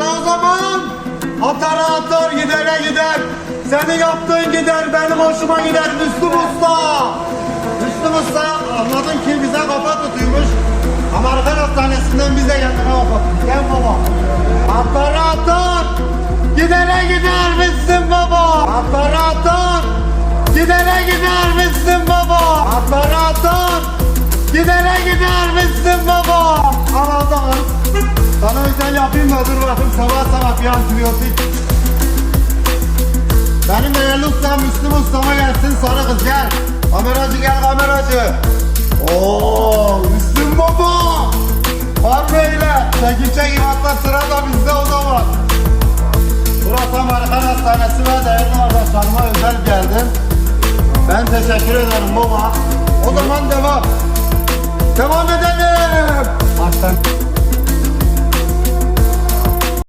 O zaman atara atar gidere gider. Senin yaptığın gider benim hoşuma gider Müslüm Usta. Yapayım da dur bakayım sabah sabah bir antibiyotik. Benim değerli ustam Müslüm ustama gelsin sarı kız gel. Kameracı gel kameracı. Oo Müslüm baba. Var böyle. Çekim çekim hatta sıra da bizde o zaman. Burası Amerikan Hastanesi ve değerli arkadaşlarıma özel geldim. Ben teşekkür ederim baba. O zaman devam.